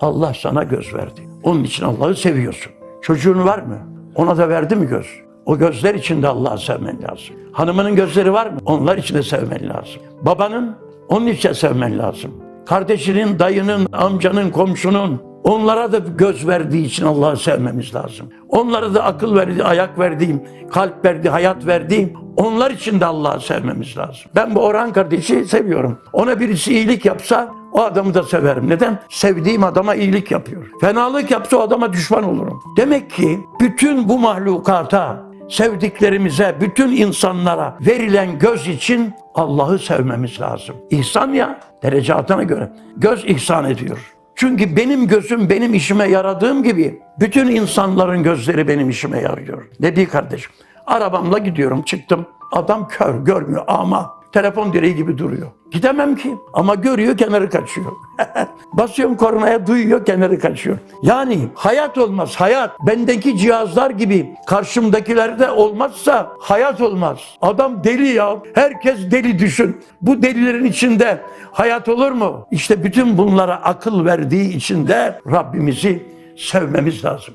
Allah sana göz verdi. Onun için Allah'ı seviyorsun. Çocuğun var mı? Ona da verdi mi göz? O gözler için de Allah'ı sevmen lazım. Hanımının gözleri var mı? Onlar için de sevmen lazım. Babanın onun için sevmen lazım. Kardeşinin, dayının, amcanın, komşunun onlara da göz verdiği için Allah'ı sevmemiz lazım. Onlara da akıl verdi, ayak verdiğim, kalp verdi, hayat verdiğim onlar için de Allah'ı sevmemiz lazım. Ben bu Orhan kardeşi seviyorum. Ona birisi iyilik yapsa o adamı da severim. Neden? Sevdiğim adama iyilik yapıyor. Fenalık yapsa o adama düşman olurum. Demek ki bütün bu mahlukata, sevdiklerimize, bütün insanlara verilen göz için Allah'ı sevmemiz lazım. İhsan ya, derecatına göre. Göz ihsan ediyor. Çünkü benim gözüm benim işime yaradığım gibi bütün insanların gözleri benim işime yarıyor. Ne diye kardeşim? Arabamla gidiyorum çıktım. Adam kör görmüyor ama telefon direği gibi duruyor. Gidemem ki ama görüyor kenarı kaçıyor. Basıyorum kornaya duyuyor kenarı kaçıyor. Yani hayat olmaz hayat. Bendeki cihazlar gibi karşımdakilerde olmazsa hayat olmaz. Adam deli ya. Herkes deli düşün. Bu delilerin içinde hayat olur mu? İşte bütün bunlara akıl verdiği için de Rabbimizi sevmemiz lazım.